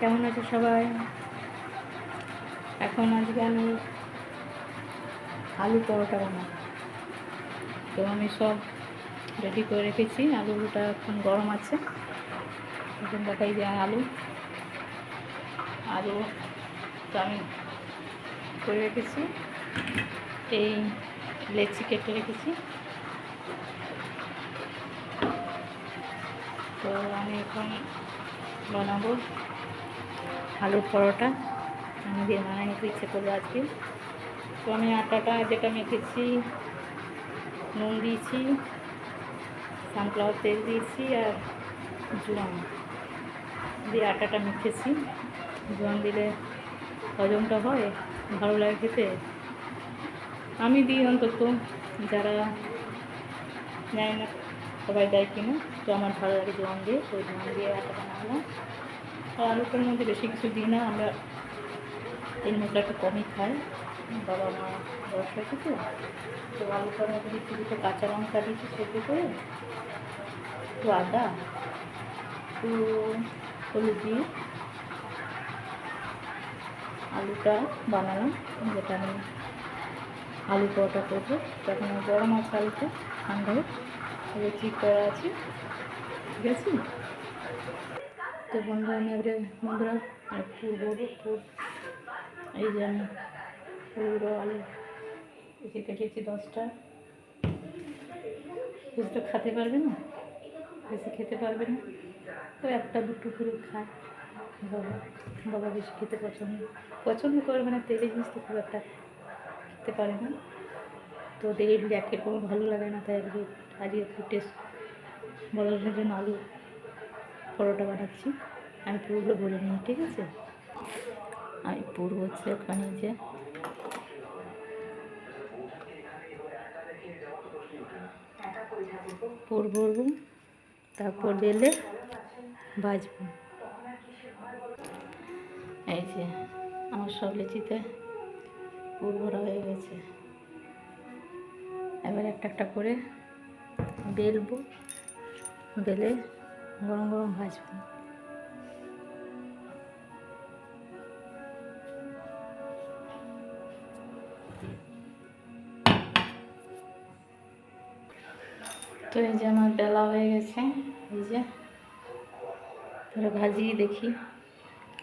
কেমন আছে সবাই? এখন আজকে আমি আলু পরোটা বানাবো। তো আমি সব রেডি করে রেখেছি। আলুটা এখন গরম আছে। এখন দেখাই যে আলু। আলু তো আমি করে রেখেছি। এই লেচি কেটে রেখেছি। তো আমি এখন বানাবো। আলুর পরোটা। আমি দিয়ে বানাই নিতে ইচ্ছে করব আজকে। তো আমি আটাটা যেটা মেখেছি, নুন দিয়েছি সানফ্লাওয়ার তেল দিয়েছি আর জোয়ান। দিয়ে আটাটা মেখেছি। জোয়ান দিলে হজমটা হয়, ভালো লাগে খেতে। আমি দিই অন্তত, যারা জানি না, সবাই দেয় কিনা, তো আমার ভালো লাগে জোয়ান দিয়ে, তো জোয়ান দিয়ে আটাটা নামলাম আর আলুটার মধ্যে বেশি কিছু দিই না, আমরা এই মশলা একটু কমই খাই। বাবা মা বয়স হয়েছে তো আলুটার মধ্যে দিচ্ছি দুটো কাঁচা লঙ্কা দিচ্ছি সেদ্ধ করে, একটু আদা, একটু হলুদ দিয়ে আলুটা বানালাম, যেটা আমি আলু পরোটা করব। তখন গরম আছে আলুটা ঠান্ডা হোক। ঠিক করা আছে। ঠিক আছে? তো বন্ধুরা আমি এবারে বন্ধুরা পুর বলব পুর এই যে আমি পুরো আলু এসে কেটেছি দশটা বেশি তো খেতে পারবে না বেশি খেতে পারবে না তো একটা দুটো করে খায় বাবা বাবা বেশি খেতে পছন্দ পছন্দ করে মানে তেলের জিনিস তো খুব একটা খেতে পারে না তো তেলের ব্যাগের কোনো ভালো লাগে না তাই আজকে আজকে একটু টেস্ট বলার জন্য আলু পরোটা বানাচ্ছি। আমি পুরোগুলো বলে নিই, ঠিক আছে? আমি পুরো হচ্ছে ওখানে যে পুর ভরবো, তারপর বেলে ভাজবো। এই যে আমার সব লিচিতে পুর ভরা হয়ে গেছে। এবার একটা একটা করে বেলবো, বেলে গরম গরম ভাজবো। তো এই যে আমার বেলা হয়ে গেছে, এই যে। ধরে ভাজিয়ে দেখি।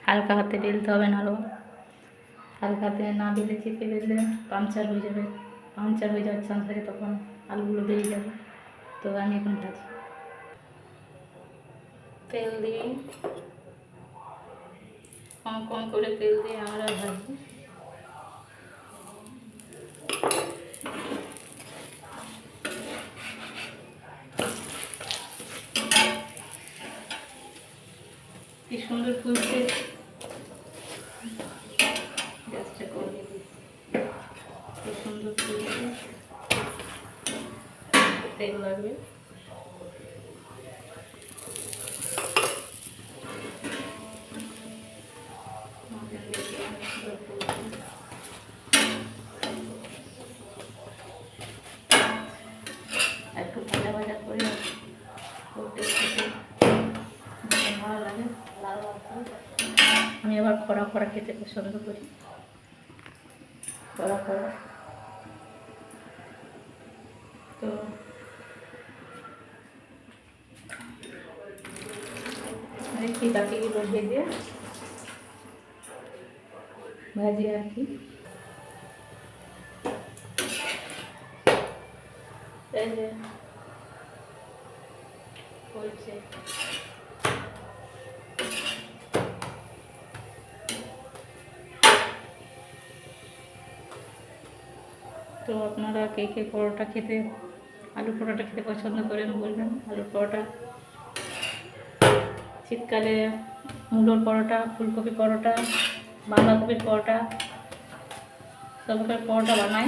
হালকা হাতে বেলতে হবে না আরও হালকা হাতে না বেলে চেপে বেললে পাংচার হয়ে যাবে। পাংচার হয়ে যাওয়ার চান্স থাকে তখন আলুগুলো বেরিয়ে যাবে। তো আমি এখন ভাজি। তেল দিই কম কম করে তেল দিয়ে আমরা ভাজি। কি সুন্দর ফুলছে। দিই কি সুন্দর তেল লাগবে। একটু ভাজা ভাজা করে ভালো লাগে আমি আবার খরা খরা খেতে পছন্দ করি। খরা খরা। তো দেখি বাকিগুলো ভেজে ভাজি আর কি হয়েছে। তো আপনারা কে কে পরোটা খেতে, আলু পরোটা খেতে পছন্দ করেন বলবেন। আলু পরোটা। শীতকালে মূলোর পরোটা, ফুলকপি পরোটা। বাঁধাকপির পরোটা সব পরোটা বানাই।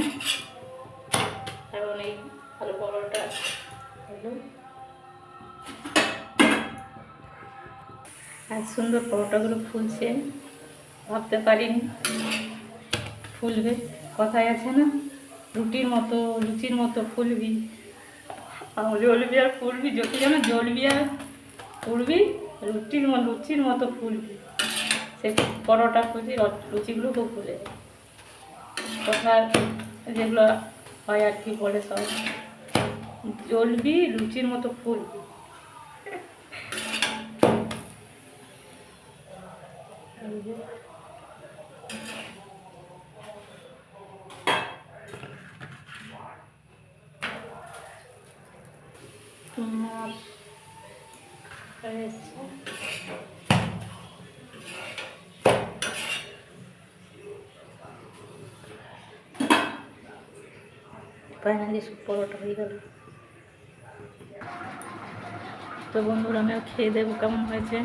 কারণ এই আলু পরোটা হলো আর সুন্দর পরোটাগুলো ফুলছে, ভাবতে পারিনি। ফুলবে, কথাই আছে না? রুটির মতো, লুচির মতো ফুলবি। আর জ্বলবি আর ফুলবি যত যেন জ্বলবি আর ফুলবি, রুটির মতো লুচির মতো ফুলবি। সে পরোটা ফুজি লুচিগুলো খুব ফুলে কথার যেগুলো হয় আর কি বলে সব। জ্বলবি লুচির মতো তোমার ফাইনালি সব পরোটা হয়ে গেল। তো বন্ধুরা আমিও খেয়ে দেবো কেমন হয়েছে?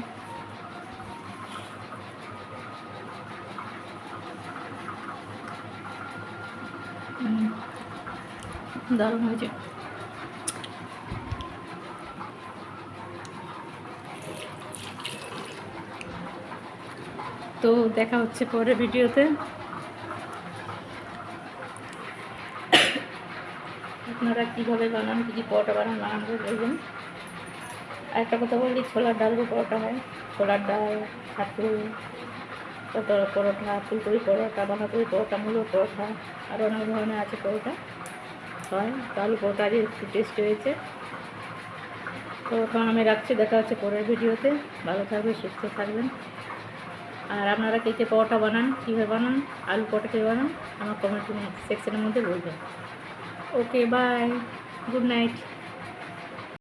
দারুণ হয়েছে। তো দেখা হচ্ছে পরে ভিডিওতে। আপনারা কীভাবে বানান, কী কী পরোটা বানান বানান করে বলবেন। আর একটা কথা বলি, ছোলার ডাল দিয়ে পরোটা হয়। ছোলার ডাল ছাতু তারপর পরোটা, ফুলকপি পরোটা, বাঁধাকপি পরোটা মূলো পরোটা, আর অনেক ধরনের আছে পরোটা। হয় তো আলু পরোটা আজকে একটু টেস্ট হয়েছে। তো এখন আমি রাখছি, দেখা হচ্ছে পরের ভিডিওতে। ভালো থাকবেন, সুস্থ থাকবেন। আর আপনারা কে কে পরোটা বানান, কীভাবে বানান, আলু পরোটা কীভাবে বানান, আমার কমেন্ট সেকশনের মধ্যে বলবেন। Okay bye good night